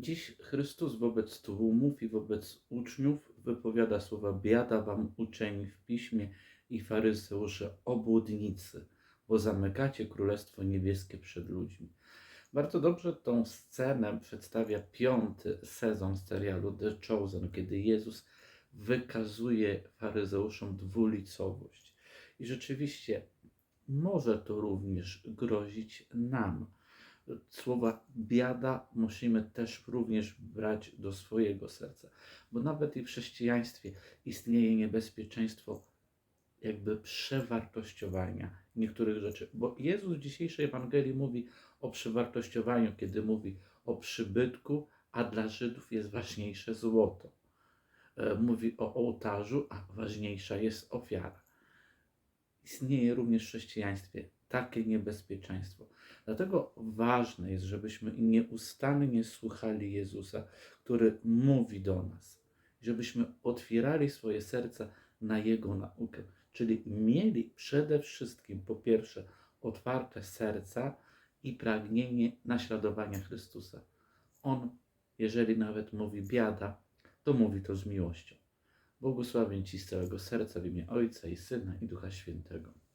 Dziś Chrystus wobec tłumów i wobec uczniów wypowiada słowa biada wam uczeni w piśmie i faryzeusze obłudnicy, bo zamykacie Królestwo Niebieskie przed ludźmi. Bardzo dobrze tą scenę przedstawia piąty sezon serialu The Chosen, kiedy Jezus wykazuje faryzeuszom dwulicowość. I rzeczywiście może to również grozić nam. Słowa biada musimy też również brać do swojego serca, bo nawet i w chrześcijaństwie istnieje niebezpieczeństwo jakby przewartościowania niektórych rzeczy. Bo Jezus w dzisiejszej Ewangelii mówi o przewartościowaniu, kiedy mówi o przybytku, a dla Żydów jest ważniejsze złoto. E, Mówi o ołtarzu, a ważniejsza jest ofiara. Istnieje również w chrześcijaństwie takie niebezpieczeństwo. Dlatego ważne jest, żebyśmy nieustannie słuchali Jezusa, który mówi do nas, żebyśmy otwierali swoje serca na Jego naukę, czyli mieli przede wszystkim, po pierwsze, otwarte serca i pragnienie naśladowania Chrystusa. On, jeżeli nawet mówi biada, to mówi to z miłością. Błogosławię Ci z całego serca w imię Ojca i Syna i Ducha Świętego.